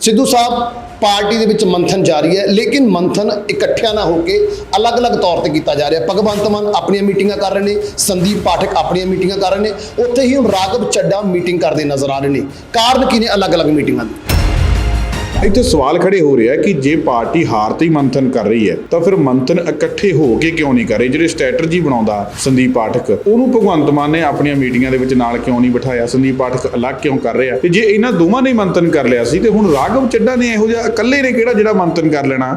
ਸਿੱਧੂ ਸਾਹਿਬ party ਦੇ ਵਿੱਚ ਮੰਥਨ ਜਾਰੀ ਹੈ, ਲੇਕਿਨ ਮੰਥਨ ਇਕੱਠਿਆਂ ਨਾ ਹੋ ਕੇ ਅਲੱਗ-ਅਲੱਗ ਤੌਰ ਤੇ ਕੀਤਾ ਜਾ ਰਿਹਾ। ਭਗਵੰਤ ਮਾਨ ਆਪਣੀਆਂ ਮੀਟਿੰਗਾਂ ਕਰ ਰਹੇ ਨੇ, ਸੰਦੀਪ ਪਾਠਕ ਆਪਣੀਆਂ ਮੀਟਿੰਗਾਂ ਕਰ ਰਹੇ ਨੇ, ਉੱਥੇ ਹੀ ਹੁਣ ਰਾਘਵ ਚੱਡਾ ਮੀਟਿੰਗ ਕਰਦੇ ਨਜ਼ਰ ਆ ਰਹੇ ਨੇ। ਕਾਰਨ ਕੀ ਨੇ ਅਲੱਗ-ਅਲੱਗ ਮੀਟਿੰਗਾਂ ਦੇ? ਇੱਥੇ ਸਵਾਲ ਖੜੇ ਹੋ ਰਿਹਾ ਕਿ ਜੇ ਪਾਰਟੀ ਹਾਰ ਤੇ ਮੰਥਨ ਕਰ ਰਹੀ ਹੈ, ਤਾਂ ਫਿਰ ਮੰਥਨ ਇਕੱਠੇ ਹੋ ਕੇ ਕਿਉਂ ਨਹੀਂ ਕਰ? ਰਹੇ ਜਿਹੜੇ ਸਟ੍ਰੈਟਜੀ ਬਣਾਉਂਦਾ ਸੰਦੀਪ ਪਾਠਕ, ਉਹਨੂੰ ਭਗਵੰਤ ਮਾਨ ਨੇ ਆਪਣੀਆਂ ਮੀਟਿੰਗਾਂ ਦੇ ਵਿੱਚ ਨਾਲ ਕਿਉਂ ਨਹੀਂ ਬਿਠਾਇਆ? ਸੰਦੀਪ ਪਾਠਕ ਅਲੱਗ ਕਿਉਂ ਕਰ ਰਿਹਾ? ਤੇ ਜੇ ਇਹਨਾਂ ਦੋਵਾਂ ਨੇ ਮੰਥਨ ਕਰ ਲਿਆ ਸੀ, ਤੇ ਹੁਣ ਰਾਘਵ ਚੱਡਾ ਨੇ ਇਹੋ ਜਿਹਾ ਇਕੱਲੇ ਨੇ ਕਿਹੜਾ ਜਿਹੜਾ ਮੰਥਨ ਕਰ ਲੈਣਾ?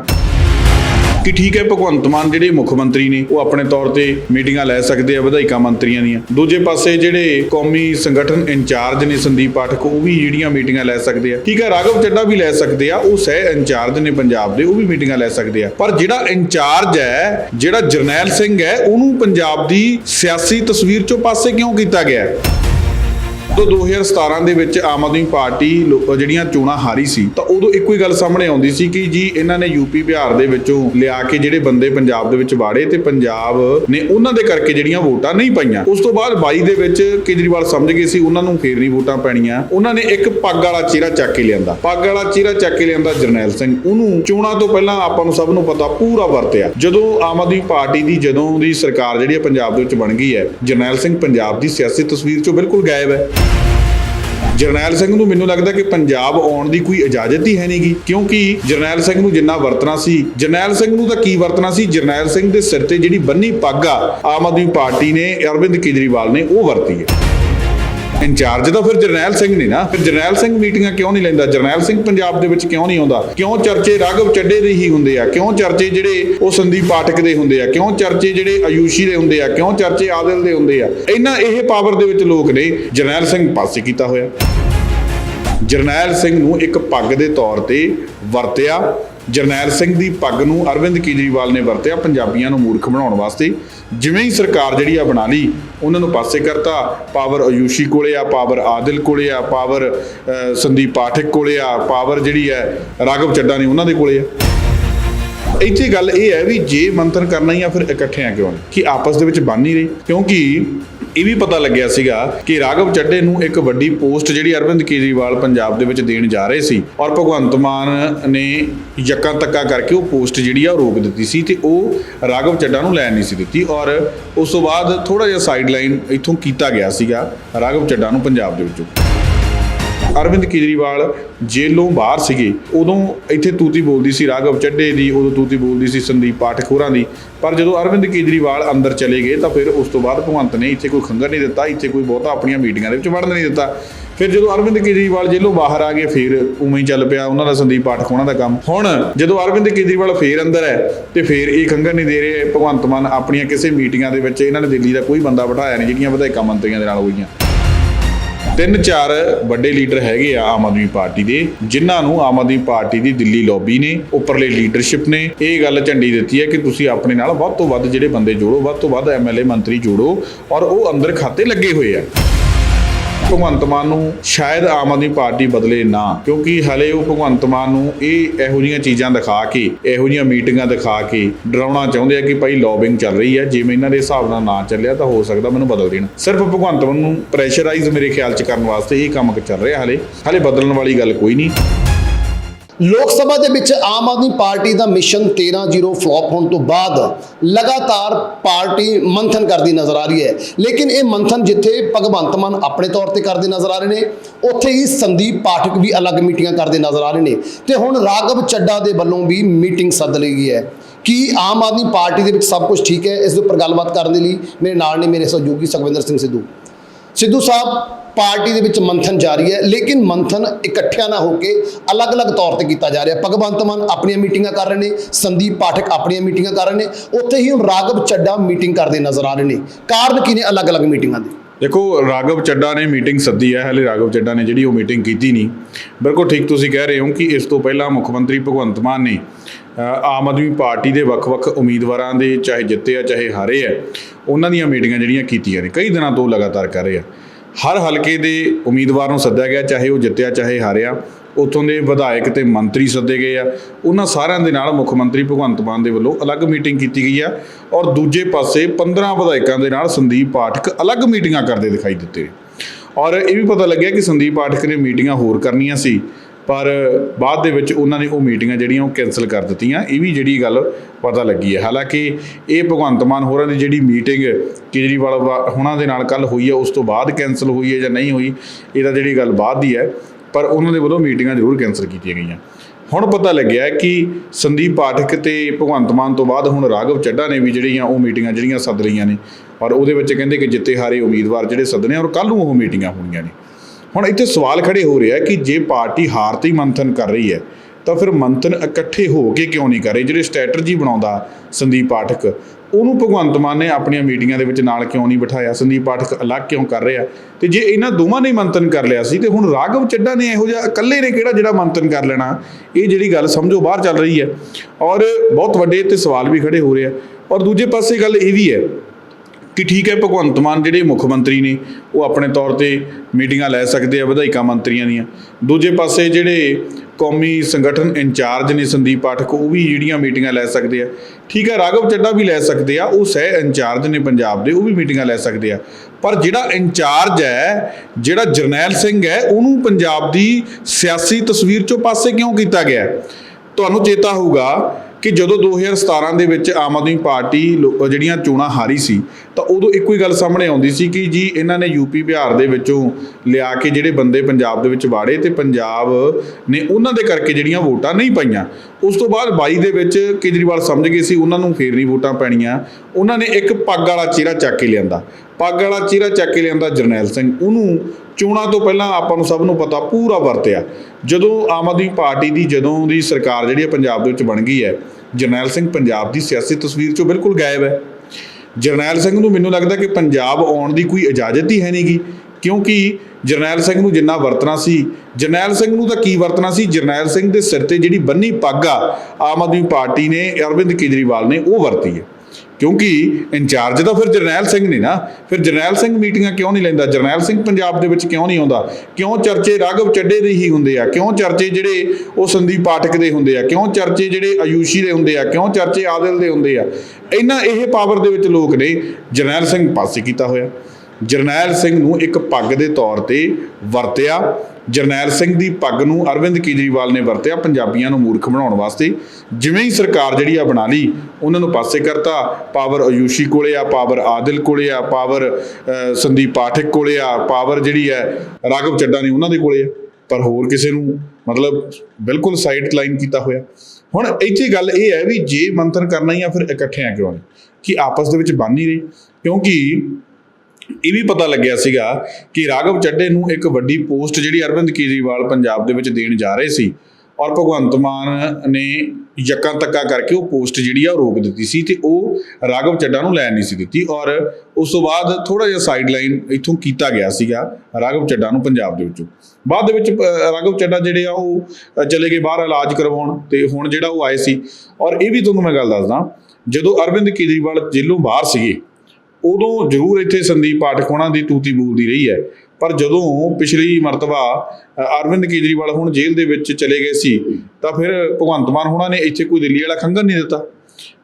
ਕਿ ਠੀਕ ਹੈ, ਭਗਵੰਤ ਮਾਨ ਜਿਹੜੇ ਮੁੱਖ ਮੰਤਰੀ ਨੇ, ਉਹ ਆਪਣੇ ਤੌਰ ਤੇ ਮੀਟਿੰਗਾਂ ਲੈ ਸਕਦੇ ਆ, ਵਿਧਾਇਕਾਂ ਮੰਤਰੀਆਂ ਦੀਆਂ। ਦੂਜੇ ਪਾਸੇ ਜਿਹੜੇ ਕੌਮੀ ਸੰਗਠਨ ਇੰਚਾਰਜ ਨੇ ਸੰਦੀਪ ਪਾਠਕ, ਉਹ ਵੀ ਜਿਹੜੀਆਂ ਮੀਟਿੰਗਾਂ ਲੈ ਸਕਦੇ ਆ। ਠੀਕ ਹੈ, ਰਾਘਵ ਚੱਡਾ ਵੀ ਲੈ ਸਕਦੇ ਆ, ਉਹ ਸਹਿ ਇੰਚਾਰਜ ਨੇ ਪੰਜਾਬ ਦੇ, ਉਹ ਵੀ ਮੀਟਿੰਗਾਂ ਲੈ ਸਕਦੇ ਆ। ਪਰ ਜਿਹੜਾ ਇੰਚਾਰਜ ਹੈ, ਜਿਹੜਾ ਜਰਨੈਲ ਸਿੰਘ ਹੈ, ਉਹਨੂੰ ਪੰਜਾਬ ਦੀ ਸਿਆਸੀ ਤਸਵੀਰ ਚੋਂ ਪਾਸੇ ਕਿਉਂ ਕੀਤਾ ਗਿਆ? ਹੈ? ਜਦੋਂ 2017 ਦੇ ਵਿੱਚ ਆਮ ਆਦਮੀ ਪਾਰਟੀ ਜਿਹੜੀਆਂ ਚੋਣਾਂ ਹਾਰੀ ਸੀ, ਤਾਂ ਉਦੋਂ ਇੱਕੋ ਹੀ ਗੱਲ ਸਾਹਮਣੇ ਆਉਂਦੀ ਸੀ ਕਿ ਜੀ ਇਹਨਾਂ ਨੇ ਯੂਪੀ ਬਿਹਾਰ ਦੇ ਵਿੱਚੋਂ ਲਿਆ ਕੇ ਜਿਹੜੇ ਬੰਦੇ ਪੰਜਾਬ ਦੇ ਵਿੱਚ ਵਾੜੇ ਤੇ ਪੰਜਾਬ ਨੇ ਉਹਨਾਂ ਦੇ ਕਰਕੇ ਜਿਹੜੀਆਂ ਵੋਟਾਂ ਨਹੀਂ ਪਾਈਆਂ। ਉਸ ਤੋਂ ਬਾਅਦ 22 ਦੇ ਵਿੱਚ ਕੇਜਰੀਵਾਲ ਸਮਝ ਗਏ ਸੀ ਉਹਨਾਂ ਨੂੰ ਫੇਰ ਨਹੀਂ ਵੋਟਾਂ ਪੈਣੀਆਂ। ਉਹਨਾਂ ਨੇ ਇੱਕ ਪੱਗ ਵਾਲਾ ਚਿਹਰਾ ਚੱਕ ਕੇ ਲਿਆਂਦਾ। ਪੱਗ ਵਾਲਾ ਚਿਹਰਾ ਚੱਕ ਕੇ ਲਿਆਂਦਾ ਜਰਨੈਲ ਸਿੰਘ। ਉਹਨੂੰ ਚੋਣਾਂ ਤੋਂ ਪਹਿਲਾਂ ਆਪਾਂ ਨੂੰ ਸਭ ਨੂੰ ਪਤਾ ਪੂਰਾ ਵਰਤਿਆ। ਜਦੋਂ ਆਮ ਆਦਮੀ ਪਾਰਟੀ ਦੀ, ਜਦੋਂ ਦੀ ਸਰਕਾਰ ਜਿਹੜੀ ਹੈ ਪੰਜਾਬ ਦੇ ਵਿੱਚ ਬਣ ਗਈ ਹੈ, ਜਰਨੈਲ ਸਿੰਘ ਪੰਜਾਬ ਦੀ ਸਿਆਸੀ ਤਸਵੀਰ ਚੋਂ ਬਿਲਕੁਲ ਗਾਇਬ ਹੈ। ਜਰਨੈਲ ਸਿੰਘ ਨੂੰ ਮੈਨੂੰ ਲੱਗਦਾ ਕਿ ਪੰਜਾਬ ਆਉਣ ਦੀ ਕੋਈ ਇਜਾਜ਼ਤ ਹੀ ਹੈ ਨਹੀਂਗੀ, ਕਿਉਂਕਿ ਜਰਨੈਲ ਸਿੰਘ ਨੂੰ ਜਿੰਨਾ ਵਰਤਣਾ ਸੀ, ਜਰਨੈਲ ਸਿੰਘ ਨੂੰ ਤਾਂ ਕੀ ਵਰਤਣਾ ਸੀ? ਜਰਨੈਲ ਸਿੰਘ ਦੇ ਸਿਰ ਤੇ ਜਿਹੜੀ ਬੰਨੀ ਪੱਗ ਆ, ਆਮ ਆਦਮੀ ਪਾਰਟੀ ਨੇ, ਅਰਵਿੰਦ ਕੇਜਰੀਵਾਲ ਨੇ, ਉਹ ਵਰਤੀ ਹੈ। ਇੰਚਾਰਜ ਤਾਂ ਫਿਰ ਜਰਨੈਲ ਸਿੰਘ ਨੇ ਨਾ। ਫਿਰ ਜਰਨੈਲ ਸਿੰਘ ਮੀਟਿੰਗਾਂ ਕਿਉਂ ਨਹੀਂ ਲੈਂਦਾ? ਜਰਨੈਲ ਸਿੰਘ ਪੰਜਾਬ ਦੇ ਵਿੱਚ ਕਿਉਂ ਨਹੀਂ ਆਉਂਦਾ? ਕਿਉਂ ਚਰਚੇ ਰਾਘਵ ਚੱਡੇ ਦੇ ਹੀ ਹੁੰਦੇ ਆ? ਕਿਉਂ ਚਰਚੇ ਜਿਹੜੇ ਉਹ ਸੰਦੀਪ ਪਾਠਕ ਦੇ ਹੁੰਦੇ ਆ? ਕਿਉਂ ਚਰਚੇ ਜਿਹੜੇ ਆਯੂਸ਼ੀ ਦੇ ਹੁੰਦੇ ਆ? ਕਿਉਂ ਚਰਚੇ ਆਦਿਲ ਦੇ ਹੁੰਦੇ ਆ? ਇਹਨਾਂ ਇਹ ਪਾਵਰ ਦੇ ਵਿੱਚ ਲੋਕ ਨੇ ਜਰਨੈਲ ਸਿੰਘ ਪਾਸੇ ਕੀਤਾ ਹੋਇਆ। ਜਰਨੈਲ ਸਿੰਘ ਨੂੰ ਇੱਕ ਪੱਗ ਦੇ ਤੌਰ ਤੇ ਵਰਤਿਆ ਜਰਨੈਲ ਸਿੰਘ ਦੀ ਪੱਗ ਨੂੰ ਅਰਵਿੰਦ ਕੇਜਰੀਵਾਲ ਨੇ ਵਰਤਿਆ ਪੰਜਾਬੀਆਂ ਨੂੰ ਮੂਰਖ ਬਣਾਉਣ ਵਾਸਤੇ। ਜਿਵੇਂ ਹੀ ਸਰਕਾਰ ਜਿਹੜੀ ਆ ਬਣਾ ਲਈ, ਉਹਨਾਂ ਨੂੰ ਪਾਸੇ ਕਰਤਾ। ਪਾਵਰ ਆਯੂਸ਼ੀ ਕੋਲੇ ਆ, ਪਾਵਰ ਆਦਿਲ ਕੋਲੇ ਆ, ਪਾਵਰ ਸੰਦੀਪ ਪਾਠਕ ਕੋਲੇ ਆ, ਪਾਵਰ ਜਿਹੜੀ ਹੈ, ਰਾਘਵ ਚੱਡਾ ਨੇ ਉਹਨਾਂ ਦੇ ਕੋਲੇ ਆ। ਇੱਥੇ ਗੱਲ ਇਹ ਹੈ ਵੀ ਜੇ ਮੰਥਨ ਕਰਨਾ ਹੀ ਆ, ਫਿਰ ਇਕੱਠਿਆਂ ਕਿਉਂ? ਨਹੀਂ ਕਿ ਆਪਸ ਦੇ ਵਿੱਚ ਬਣ ਨਹੀਂ ਰਹੇ। ਕਿਉਂਕਿ ਇਹ ਵੀ ਪਤਾ ਲੱਗਿਆ ਸੀਗਾ ਕਿ ਰਾਘਵ ਚੱਡੇ ਨੂੰ ਇੱਕ ਵੱਡੀ ਪੋਸਟ ਜਿਹੜੀ ਅਰਵਿੰਦ ਕੇਜਰੀਵਾਲ ਪੰਜਾਬ ਦੇ ਵਿੱਚ ਦੇਣ ਜਾ ਰਹੇ ਸੀ ਔਰ ਭਗਵੰਤ ਮਾਨ ਨੇ ਯੱਕਾਂ ਤੱਕਾ ਕਰਕੇ ਉਹ ਪੋਸਟ ਜਿਹੜੀ ਆ ਉਹ ਰੋਕ ਦਿੱਤੀ ਸੀ ਤੇ ਉਹ ਰਾਘਵ ਚੱਡਾ ਨੂੰ ਲੈਣ ਨਹੀਂ ਸੀ ਦਿੱਤੀ ਔਰ ਉਸ ਤੋਂ ਬਾਅਦ ਥੋੜਾ ਜਿਹਾ ਸਾਈਡਲਾਈਨ ਇੱਥੋਂ ਕੀਤਾ ਗਿਆ ਸੀਗਾ ਰਾਘਵ ਚੱਡਾ ਨੂੰ ਪੰਜਾਬ ਦੇ ਵਿੱਚੋਂ। ਅਰਵਿੰਦ ਕੇਜਰੀਵਾਲ ਜੇਲੋਂ ਬਾਹਰ ਸੀਗੇ। ਉਦੋਂ ਇੱਥੇ ਤੂਤੀ ਬੋਲਦੀ ਸੀ ਰਾਘਵ ਚੱਡੇ ਦੀ, ਉਦੋਂ ਤੂਤੀ ਬੋਲਦੀ ਸੀ ਸੰਦੀਪ ਪਾਠਕ ਹੋਰਾਂ ਦੀ। ਪਰ ਜਦੋਂ ਅਰਵਿੰਦ ਕੇਜਰੀਵਾਲ ਅੰਦਰ ਚਲੇ ਗਏ ਤਾਂ ਫਿਰ ਉਸ ਤੋਂ ਬਾਅਦ ਭਗਵੰਤ ਨੇ ਇੱਥੇ ਕੋਈ ਖੰਗਰ ਨਹੀਂ ਦਿੱਤਾ, ਇੱਥੇ ਕੋਈ ਬਹੁਤਾ ਆਪਣੀਆਂ ਮੀਟਿੰਗਾਂ ਦੇ ਵਿੱਚ ਵੜਨ ਨਹੀਂ ਦਿੱਤਾ। ਫਿਰ ਜਦੋਂ ਅਰਵਿੰਦ ਕੇਜਰੀਵਾਲ ਜੇਲੋਂ ਬਾਹਰ ਆ ਗਏ, ਫਿਰ ਉਵੇਂ ਹੀ ਚੱਲ ਪਿਆ ਉਹਨਾਂ ਦਾ ਸੰਦੀਪ ਪਾਠਕ ਹੋਣਾ ਦਾ ਕੰਮ। ਹੁਣ ਜਦੋਂ ਅਰਵਿੰਦ ਕੇਜਰੀਵਾਲ ਫੇਰ ਅੰਦਰ ਹੈ ਤੇ ਫੇਰ ਇਹ ਖੰਗਰ ਨਹੀਂ ਦੇ ਰਹੇ, ਭਗਵੰਤ ਮਾਨ ਆਪਣੀਆਂ ਕਿਸੇ ਮੀਟਿੰਗਾਂ ਦੇ ਵਿੱਚ ਇਹਨਾਂ ਨੇ ਦਿੱਲੀ ਦਾ ਕੋਈ ਬੰਦਾ ਬਿਠਾਇਆ ਨਹੀਂ, ਜਿਹੜੀਆਂ ਵਿਧਾਇਕਾਂ ਮੰਤਰੀਆਂ ਦੇ ਨਾਲ ਹੋਈਆਂ। ਤਿੰਨ ਚਾਰ ਵੱਡੇ ਲੀਡਰ ਹੈਗੇ ਆ ਆਮ ਆਦਮੀ ਪਾਰਟੀ ਦੇ, ਜਿਨ੍ਹਾਂ ਨੂੰ ਆਮ ਆਦਮੀ ਪਾਰਟੀ ਦੀ ਦਿੱਲੀ ਲੌਬੀ ਨੇ, ਉੱਪਰਲੇ ਲੀਡਰਸ਼ਿਪ ਨੇ, ਇਹ ਗੱਲ ਝੰਡੀ ਦਿੱਤੀ ਹੈ ਕਿ ਤੁਸੀਂ ਆਪਣੇ ਨਾਲ ਵੱਧ ਤੋਂ ਵੱਧ ਜਿਹੜੇ ਬੰਦੇ ਜੋੜੋ, ਵੱਧ ਤੋਂ ਵੱਧ ਐਮਐਲਏ ਮੰਤਰੀ ਜੋੜੋ ਔਰ ਉਹ ਅੰਦਰ ਖਾਤੇ ਲੱਗੇ ਹੋਏ ਆ। ਭਗਵੰਤ ਮਾਨ ਨੂੰ ਸ਼ਾਇਦ ਆਮ ਆਦਮੀ ਪਾਰਟੀ ਬਦਲੇ ਨਾ, ਕਿਉਂਕਿ ਹਲੇ ਉਹ ਭਗਵੰਤ ਮਾਨ ਨੂੰ ਇਹ ਇਹੋ ਜਿਹੀਆਂ ਚੀਜ਼ਾਂ ਦਿਖਾ ਕੇ, ਇਹੋ ਜਿਹੀਆਂ ਮੀਟਿੰਗਾਂ ਦਿਖਾ ਕੇ ਡਰਾਉਣਾ ਚਾਹੁੰਦੇ ਆ ਕਿ ਭਾਈ ਲੌਬਿੰਗ ਚੱਲ ਰਹੀ ਹੈ ਜਿਵੇਂ ਇਹਨਾਂ ਦੇ ਹਿਸਾਬ ਨਾਲ ਨਾ ਚੱਲਿਆ ਤਾਂ ਹੋ ਸਕਦਾ ਮੈਨੂੰ ਬਦਲ ਦੇਣ। ਸਿਰਫ ਭਗਵੰਤ ਮਾਨ ਨੂੰ ਪ੍ਰੈਸ਼ਰਾਈਜ਼ ਮੇਰੇ ਖਿਆਲ ਚ ਕਰਨ ਵਾਸਤੇ ਇਹ ਕੰਮ ਚੱਲ ਰਿਹਾ ਹਲੇ। ਹਲੇ ਬਦਲਣ ਵਾਲੀ ਗੱਲ ਕੋਈ ਨਹੀਂ। ਲੋਕ ਸਭਾ ਦੇ ਵਿੱਚ ਆਮ ਆਦਮੀ ਪਾਰਟੀ ਦਾ ਮਿਸ਼ਨ 13-0 ਫਲॉप ਹੋਣ ਤੋਂ ਬਾਅਦ ਲਗਾਤਾਰ ਪਾਰਟੀ ਮੰਥਨ ਕਰਦੀ ਨਜ਼ਰ ਆ ਰਹੀ ਹੈ। ਲੇਕਿਨ ਇਹ ਮੰਥਨ ਜਿੱਥੇ ਭਗਵੰਤ ਮਾਨ ਆਪਣੇ ਤੌਰ ਤੇ ਕਰਦੇ ਨਜ਼ਰ ਆ ਰਹੇ ਨੇ, ਉੱਥੇ ਹੀ ਸੰਦੀਪ ਪਾਠਕ ਵੀ ਅਲੱਗ ਮੀਟਿੰਗਾਂ ਕਰਦੇ ਨਜ਼ਰ ਆ ਰਹੇ ਨੇ। ਤੇ ਹੁਣ ਰਾਘਵ ਚੱਡਾ ਦੇ ਵੱਲੋਂ ਵੀ ਮੀਟਿੰਗ ਸੱਦ ਲਈ ਗਈ ਹੈ। ਕੀ ਆਮ ਆਦਮੀ ਪਾਰਟੀ ਦੇ ਵਿੱਚ ਸਭ ਕੁਝ ਠੀਕ ਹੈ? ਇਸ ਦੇ ਉੱਪਰ ਗੱਲਬਾਤ ਕਰਨ ਦੇ ਲਈ ਮੇਰੇ ਨਾਲ ਨੇ ਮੇਰੇ ਸਹਿਯੋਗੀ ਸੁਖਵਿੰਦਰ ਸਿੰਘ ਸਿੱਧੂ। ਸਿੱਧੂ ਸਾਹਿਬ ਪਾਰਟੀ ਦੇ ਵਿੱਚ ਮੰਥਨ ਜਾਰੀ ਹੈ, ਲੇਕਿਨ ਮੰਥਨ ਇਕੱਠਿਆਂ ਨਾ ਹੋ ਕੇ ਅਲੱਗ-ਅਲੱਗ ਤੌਰ ਤੇ ਕੀਤਾ ਜਾ ਰਿਹਾ। ਭਗਵੰਤ ਮਾਨ ਆਪਣੀਆਂ ਮੀਟਿੰਗਾਂ ਕਰ ਰਹੇ ਨੇ, ਸੰਦੀਪ ਪਾਠਕ ਆਪਣੀਆਂ ਮੀਟਿੰਗਾਂ ਕਰ ਰਹੇ ਨੇ, ਉੱਥੇ ਹੀ ਹੁਣ ਰਾਘਵ ਚੱਡਾ ਮੀਟਿੰਗ ਕਰਦੇ ਨਜ਼ਰ ਆ ਰਹੇ ਨੇ। ਕਾਰਨ ਕੀ ਨੇ ਅਲੱਗ-ਅਲੱਗ ਮੀਟਿੰਗਾਂ ਦੇ? ਦੇਖੋ, ਰਾਘਵ ਚੱਡਾ ਨੇ ਮੀਟਿੰਗ ਸੱਦੀ ਹੈ, ਹਲੇ ਰਾਘਵ ਚੱਡਾ ਨੇ ਜਿਹੜੀ ਉਹ ਮੀਟਿੰਗ ਕੀਤੀ ਨਹੀਂ। ਬਿਲਕੁਲ ਠੀਕ ਤੁਸੀਂ ਕਹਿ ਰਹੇ ਹੋ ਕਿ ਇਸ ਤੋਂ ਪਹਿਲਾਂ ਮੁੱਖ ਮੰਤਰੀ ਭਗਵੰਤ ਮਾਨ ਨੇ ਆਮ ਆਦਮੀ ਪਾਰਟੀ ਦੇ ਵੱਖ-ਵੱਖ ਉਮੀਦਵਾਰਾਂ ਦੇ ਚਾਹੇ ਜਿੱਤੇ ਆ, ਚਾਹੇ ਹਾਰੇ ਆ, ਉਹਨਾਂ ਦੀਆਂ ਮੀਟਿੰਗਾਂ ਜਿਹੜੀਆਂ ਕੀਤੀਆਂ ਨੇ, ਕਈ ਦਿਨਾਂ ਤੋਂ ਲਗਾਤਾਰ ਕਰ ਰਹੇ ਆ। ਹਰ ਹਲਕੇ ਦੇ ਉਮੀਦਵਾਰ ਨੂੰ ਸੱਦਿਆ ਗਿਆ, ਚਾਹੇ ਉਹ ਜਿੱਤਿਆ, ਚਾਹੇ ਹਾਰਿਆ। ਉੱਥੋਂ ਦੇ ਵਿਧਾਇਕ ਤੇ ਮੰਤਰੀ ਸੱਦੇ ਗਏ ਆ। ਉਹਨਾਂ ਸਾਰਿਆਂ ਦੇ ਨਾਲ ਮੁੱਖ ਮੰਤਰੀ ਭਗਵੰਤ ਮਾਨ ਦੇ ਵੱਲੋਂ ਅਲੱਗ ਮੀਟਿੰਗ ਕੀਤੀ ਗਈ ਆ ਔਰ ਦੂਜੇ ਪਾਸੇ 15 ਵਿਧਾਇਕਾਂ ਦੇ ਨਾਲ ਸੰਦੀਪ ਪਾਠਕ ਅਲੱਗ ਮੀਟਿੰਗਾਂ ਕਰਦੇ ਦਿਖਾਈ ਦਿੱਤੇ ਔਰ ਇਹ ਵੀ ਪਤਾ ਲੱਗਿਆ ਕਿ ਸੰਦੀਪ ਪਾਠਕ ਨੇ ਮੀਟਿੰਗਾਂ ਹੋਰ ਕਰਨੀਆਂ ਸੀ। ਪਰ ਬਾਅਦ ਦੇ ਵਿੱਚ ਉਹਨਾਂ ਨੇ ਉਹ ਮੀਟਿੰਗਾਂ ਜਿਹੜੀਆਂ ਉਹ ਕੈਨਸਲ ਕਰ ਦਿੱਤੀਆਂ। ਇਹ ਵੀ ਜਿਹੜੀ ਗੱਲ ਪਤਾ ਲੱਗੀ ਹੈ। ਹਾਲਾਂਕਿ ਇਹ ਭਗਵੰਤ ਮਾਨ ਹੋਰਾਂ ਦੀ ਜਿਹੜੀ ਮੀਟਿੰਗ ਕੇਜਰੀਵਾਲ ਵਾ- ਹੋਣਾ ਦੇ ਨਾਲ ਕੱਲ ਹੋਈ ਹੈ, ਉਸ ਤੋਂ ਬਾਅਦ ਕੈਨਸਲ ਹੋਈ ਹੈ ਜਾਂ ਨਹੀਂ ਹੋਈ ਇਹਦਾ ਜਿਹੜੀ ਗੱਲ ਬਾਅਦ ਦੀ ਹੈ, ਪਰ ਉਹਨਾਂ ਦੇ ਵੱਲੋਂ ਮੀਟਿੰਗਾਂ ਜ਼ਰੂਰ ਕੈਨਸਲ ਕੀਤੀਆਂ ਗਈਆਂ। ਹੁਣ ਪਤਾ ਲੱਗਿਆ ਕਿ ਸੰਦੀਪ ਪਾਠਕ ਤੇ ਭਗਵੰਤ ਮਾਨ ਤੋਂ ਬਾਅਦ ਹੁਣ ਰਾਘਵ ਚੱਡਾ ਨੇ ਵੀ ਜਿਹੜੀਆਂ ਉਹ ਮੀਟਿੰਗਾਂ ਜਿਹੜੀਆਂ ਸੱਦ ਲਈਆਂ ਨੇ, ਔਰ ਉਹਦੇ ਵਿੱਚ ਕਹਿੰਦੇ ਕਿ ਜਿੱਤੇ ਹਾਰੇ ਉਮੀਦਵਾਰ ਜਿਹੜੇ ਸੱਦਣੇ ਔਰ ਕੱਲ ਨੂੰ ਉਹ ਮੀਟਿੰਗਾਂ ਹੋਣੀਆਂ ਨੇ। ਹੁਣ ਇੱਥੇ ਸਵਾਲ ਖੜੇ ਹੋ ਰਿਹਾ ਕਿ ਜੇ ਪਾਰਟੀ ਹਾਰ ਤੇ ਹੀ ਮੰਥਨ ਕਰ ਰਹੀ ਹੈ, ਤਾਂ ਫਿਰ ਮੰਥਨ ਇਕੱਠੇ ਹੋ ਕੇ ਕਿਉਂ ਨਹੀਂ ਕਰ ਰਹੇ? ਜਿਹੜੇ ਸਟ੍ਰੈਟਜੀ ਬਣਾਉਂਦਾ ਸੰਦੀਪ ਪਾਠਕ, ਉਹਨੂੰ ਭਗਵੰਤ ਮਾਨ ਨੇ ਆਪਣੀਆਂ ਮੀਟਿੰਗਾਂ ਦੇ ਵਿੱਚ ਨਾਲ ਕਿਉਂ ਨਹੀਂ ਬਿਠਾਇਆ? ਸੰਦੀਪ ਪਾਠਕ ਅਲੱਗ ਕਿਉਂ ਕਰ ਰਿਹਾ? ਤੇ ਜੇ ਇਹਨਾਂ ਦੋਵਾਂ ਨੇ ਹੀ ਮੰਥਨ ਕਰ ਲਿਆ ਸੀ, ਤੇ ਹੁਣ ਰਾਘਵ ਚੱਡਾ ਨੇ ਇਹੋ ਜਿਹਾ ਇਕੱਲੇ ਨੇ ਕਿਹੜਾ ਜਿਹੜਾ ਮੰਥਨ ਕਰ ਲੈਣਾ? ਇਹ ਜਿਹੜੀ ਗੱਲ ਸਮਝੋ, ਬਾਹਰ ਚੱਲ ਰਹੀ ਹੈ। ਔਰ ਬਹੁਤ ਵੱਡੇ ਤੇ ਸਵਾਲ ਵੀ ਖੜੇ ਹੋ ਰਹੇ ਆ। ਔਰ ਦੂਜੇ ਪਾਸੇ ਗੱਲ ਇਹ ਵੀ ਹੈ ਕਿ ਠੀਕ ਹੈ, ਭਗਵੰਤ ਮਾਨ ਜਿਹੜੇ ਮੁੱਖ ਮੰਤਰੀ ਨੇ, ਉਹ ਆਪਣੇ ਤੌਰ ਤੇ ਮੀਟਿੰਗਾਂ ਲੈ ਸਕਦੇ ਆ, ਵਿਧਾਇਕਾਂ ਮੰਤਰੀਆਂ ਦੀਆਂ। ਦੂਜੇ ਪਾਸੇ ਜਿਹੜੇ ਕੌਮੀ ਸੰਗਠਨ ਇੰਚਾਰਜ ਨੇ ਸੰਦੀਪ ਪਾਠਕ, ਉਹ ਵੀ ਜਿਹੜੀਆਂ ਮੀਟਿੰਗਾਂ ਲੈ ਸਕਦੇ ਆ। ਠੀਕ ਹੈ, ਰਾਘਵ ਚੱਡਾ ਵੀ ਲੈ ਸਕਦੇ ਆ, ਉਹ ਸਹਿ ਇੰਚਾਰਜ ਨੇ ਪੰਜਾਬ ਦੇ, ਉਹ ਵੀ ਮੀਟਿੰਗਾਂ ਲੈ ਸਕਦੇ ਆ। ਪਰ ਜਿਹੜਾ ਇੰਚਾਰਜ ਹੈ, ਜਿਹੜਾ ਜਰਨੈਲ ਸਿੰਘ ਹੈ, ਉਹਨੂੰ ਪੰਜਾਬ ਦੀ ਸਿਆਸੀ ਤਸਵੀਰ ਚੋਂ ਪਾਸੇ ਕਿਉਂ ਕੀਤਾ ਗਿਆ? ਤੁਹਾਨੂੰ ਚੇਤਾ ਹੋਊਗਾ ਕਿ ਜਦੋਂ 2017 ਦੇ ਵਿੱਚ ਆਮ ਆਦਮੀ ਪਾਰਟੀ ਲੋ- ਜਿਹੜੀਆਂ ਚੋਣਾਂ ਹਾਰੀ ਸੀ ਤਾਂ ਉਦੋਂ ਇੱਕੋ ਹੀ ਗੱਲ ਸਾਹਮਣੇ ਆਉਂਦੀ ਸੀ ਕਿ ਜੀ ਇਹਨਾਂ ਨੇ ਯੂਪੀ ਬਿਹਾਰ ਦੇ ਵਿੱਚੋਂ ਲਿਆ ਕੇ ਜਿਹੜੇ ਬੰਦੇ ਪੰਜਾਬ ਦੇ ਵਿੱਚ ਵਾੜੇ ਤੇ ਪੰਜਾਬ ਨੇ ਉਹਨਾਂ ਦੇ ਕਰਕੇ ਜਿਹੜੀਆਂ ਵੋਟਾਂ ਨਹੀਂ ਪਾਈਆਂ। ਉਸ ਤੋਂ ਬਾਅਦ 22 ਦੇ ਵਿੱਚ ਕੇਜਰੀਵਾਲ ਸਮਝ ਗਏ ਸੀ ਉਹਨਾਂ ਨੂੰ ਫੇਰ ਨਹੀਂ ਵੋਟਾਂ ਪੈਣੀਆਂ। ਉਹਨਾਂ ਨੇ ਇੱਕ ਪੱਗ ਵਾਲਾ ਚਿਹਰਾ ਚੱਕ ਕੇ ਲਿਆਂਦਾ। ਪੱਗ ਵਾਲਾ ਚਿਹਰਾ ਚੱਕ ਕੇ ਲਿਆਂਦਾ ਜਰਨੈਲ ਸਿੰਘ। ਉਹਨੂੰ ਚੋਣਾਂ ਤੋਂ ਪਹਿਲਾਂ ਆਪਾਂ ਨੂੰ ਸਭ ਨੂੰ ਪਤਾ ਪੂਰਾ ਵਰਤਿਆ। ਜਦੋਂ ਆਮ ਆਦਮੀ ਪਾਰਟੀ ਦੀ ਜਦੋਂ ਦੀ ਸਰਕਾਰ ਜਿਹੜੀ ਹੈ ਪੰਜਾਬ ਦੇ ਵਿੱਚ ਬਣ ਗਈ ਹੈ, ਜਰਨੈਲ ਸਿੰਘ ਪੰਜਾਬ ਦੀ ਸਿਆਸੀ ਤਸਵੀਰ ਚੋਂ ਬਿਲਕੁਲ ਗਾਇਬ ਹੈ। ਜਰਨੈਲ ਸਿੰਘ ਨੂੰ ਮੈਨੂੰ ਲੱਗਦਾ ਕਿ ਪੰਜਾਬ ਆਉਣ ਦੀ ਕੋਈ ਇਜਾਜ਼ਤ ਹੀ ਹੈ ਨਹੀਂਗੀ ਕਿਉਂਕਿ ਜਰਨੈਲ ਸਿੰਘ ਨੂੰ ਜਿੰਨਾ ਵਰਤਣਾ ਸੀ, ਜਰਨੈਲ ਸਿੰਘ ਨੂੰ ਤਾਂ ਕੀ ਵਰਤਣਾ ਸੀ? ਜਰਨੈਲ ਸਿੰਘ ਦੇ ਸਿਰ ਤੇ ਜਿਹੜੀ ਬੰਨੀ ਪੱਗ ਆ, ਆਮ ਆਦਮੀ ਪਾਰਟੀ ਨੇ, ਅਰਵਿੰਦ ਕੇਜਰੀਵਾਲ ਨੇ, ਉਹ ਵਰਤੀ ਹੈ। ਕਿਉਂਕਿ ਇੰਚਾਰਜ ਤਾਂ ਫਿਰ ਜਰਨੈਲ ਸਿੰਘ ਨੇ ਨਾ। ਫਿਰ ਜਰਨੈਲ ਸਿੰਘ ਮੀਟਿੰਗਾਂ ਕਿਉਂ ਨਹੀਂ ਲੈਂਦਾ? ਜਰਨੈਲ ਸਿੰਘ ਪੰਜਾਬ ਦੇ ਵਿੱਚ ਕਿਉਂ ਨਹੀਂ ਆਉਂਦਾ? ਕਿਉਂ ਚਰਚੇ ਰਾਘਵ ਚੱਡੇ ਦੇ ਹੀ ਹੁੰਦੇ ਆ? ਕਿਉਂ ਚਰਚੇ ਜਿਹੜੇ ਉਹ ਸੰਦੀਪ ਪਾਠਕ ਦੇ ਹੁੰਦੇ ਆ? ਕਿਉਂ ਚਰਚੇ ਜਿਹੜੇ ਆਯੂਸ਼ੀ ਦੇ ਹੁੰਦੇ ਆ? ਕਿਉਂ ਚਰਚੇ ਆਦਿਲ ਦੇ ਹੁੰਦੇ ਆ? ਇਹਨਾਂ ਇਹ ਪਾਵਰ ਦੇ ਵਿੱਚ ਲੋਕ ਨੇ ਜਰਨੈਲ ਸਿੰਘ ਪਾਸੇ ਕੀਤਾ ਹੋਇਆ। ਜਰਨੈਲ ਸਿੰਘ ਨੂੰ ਇੱਕ ਪੱਗ ਦੇ ਤੌਰ ਤੇ ਵਰਤਿਆ। ਜਰਨੈਲ ਸਿੰਘ ਦੀ ਪੱਗ ਨੂੰ ਅਰਵਿੰਦ ਕੇਜਰੀਵਾਲ ਨੇ ਵਰਤਿਆ, ਪੰਜਾਬੀਆਂ ਨੂੰ ਮੂਰਖ ਬਣਾਉਣ ਵਾਸਤੇ। ਜਿਵੇਂ ਹੀ ਸਰਕਾਰ ਜਿਹੜੀ ਆ ਬਣਾ ਲਈ, ਉਹਨਾਂ ਨੂੰ ਪਾਸੇ ਕਰਤਾ। ਪਾਵਰ ਆਯੂਸ਼ੀ ਕੋਲੇ ਆ, ਪਾਵਰ ਆਦਿਲ ਕੋਲੇ ਆ, ਪਾਵਰ ਸੰਦੀਪ ਪਾਠਕ ਕੋਲੇ ਆ, ਪਾਵਰ ਜਿਹੜੀ ਹੈ, ਰਾਘਵ ਚੱਡਾ ਨੇ ਉਹਨਾਂ ਦੇ ਕੋਲੇ ਆ। ਪਰ ਹੋਰ ਕਿਸੇ ਨੂੰ ਮਤਲਬ ਬਿਲਕੁਲ ਸਾਈਡ ਲਾਈਨ ਕੀਤਾ ਹੋਇਆ। ਹੁਣ ਇੱਥੇ ਗੱਲ ਇਹ ਹੈ ਵੀ ਜੇ ਮੰਥਨ ਕਰਨਾ ਹੀ ਆ, ਫਿਰ ਇਕੱਠਿਆਂ ਕਿਉਂ ਨਹੀਂ? ਕਿ ਆਪਸ ਦੇ ਵਿੱਚ ਬਣ ਨਹੀਂ। ਰਹੇ ਕਿਉਂਕਿ ਇਹ ਵੀ ਪਤਾ ਲੱਗਿਆ ਸੀਗਾ ਕਿ ਰਾਘਵ ਚੱਡੇ ਨੂੰ ਇੱਕ ਵੱਡੀ ਪੋਸਟ ਜਿਹੜੀ ਅਰਵਿੰਦ ਕੇਜਰੀਵਾਲ ਪੰਜਾਬ ਦੇ ਵਿੱਚ ਦੇਣ ਜਾ ਰਹੇ ਸੀ ਔਰ ਭਗਵੰਤ ਮਾਨ ਨੇ ਯੱਕਾਂ ਤੱਕਾ ਕਰਕੇ ਉਹ ਪੋਸਟ ਜਿਹੜੀ ਆ ਉਹ ਰੋਕ ਦਿੱਤੀ ਸੀ ਤੇ ਉਹ ਰਾਘਵ ਚੱਡਾ ਨੂੰ ਲੈਣ ਨਹੀਂ ਸੀ ਦਿੱਤੀ ਔਰ ਉਸ ਤੋਂ ਬਾਅਦ ਥੋੜਾ ਜਿਹਾ ਸਾਈਡ ਲਾਈਨ ਇੱਥੋਂ ਕੀਤਾ ਗਿਆ ਸੀਗਾ ਰਾਘਵ ਚੱਡਾ ਨੂੰ ਪੰਜਾਬ ਦੇ ਵਿੱਚੋਂ। ਬਾਅਦ ਦੇ ਵਿੱਚ ਰਾਘਵ ਚੱਡਾ ਜਿਹੜੇ ਆ ਉਹ ਚਲੇ ਗਏ ਬਾਹਰ ਇਲਾਜ ਕਰਵਾਉਣ ਤੇ ਹੁਣ ਜਿਹੜਾ ਉਹ ਆਏ ਸੀ। ਔਰ ਇਹ ਵੀ ਤੁਹਾਨੂੰ ਮੈਂ ਗੱਲ ਦੱਸਦਾ, ਜਦੋਂ ਅਰਵਿੰਦ ਕੇਜਰੀਵਾਲ ਜੇਲੋਂ ਬਾਹਰ ਸੀਗੇ ਉਦੋਂ ਜ਼ਰੂਰ ਇੱਥੇ ਸੰਦੀਪ ਪਾਠਕ ਉਹਨਾਂ ਦੀ ਤੂਤੀ ਬੋਲਦੀ ਰਹੀ ਹੈ। ਪਰ ਜਦੋਂ ਪਿਛਲੀ ਮਰਤਬਾ ਅਰਵਿੰਦ ਕੇਜਰੀਵਾਲ ਹੁਣ ਜੇਲ੍ਹ ਦੇ ਵਿੱਚ ਚਲੇ ਗਏ ਸੀ, ਤਾਂ ਫਿਰ ਭਗਵੰਤ ਮਾਨ ਹੋਣਾ ਨੇ ਇੱਥੇ ਕੋਈ ਦਿੱਲੀ ਵਾਲਾ ਖੰਗਰ ਨਹੀਂ ਦਿੱਤਾ।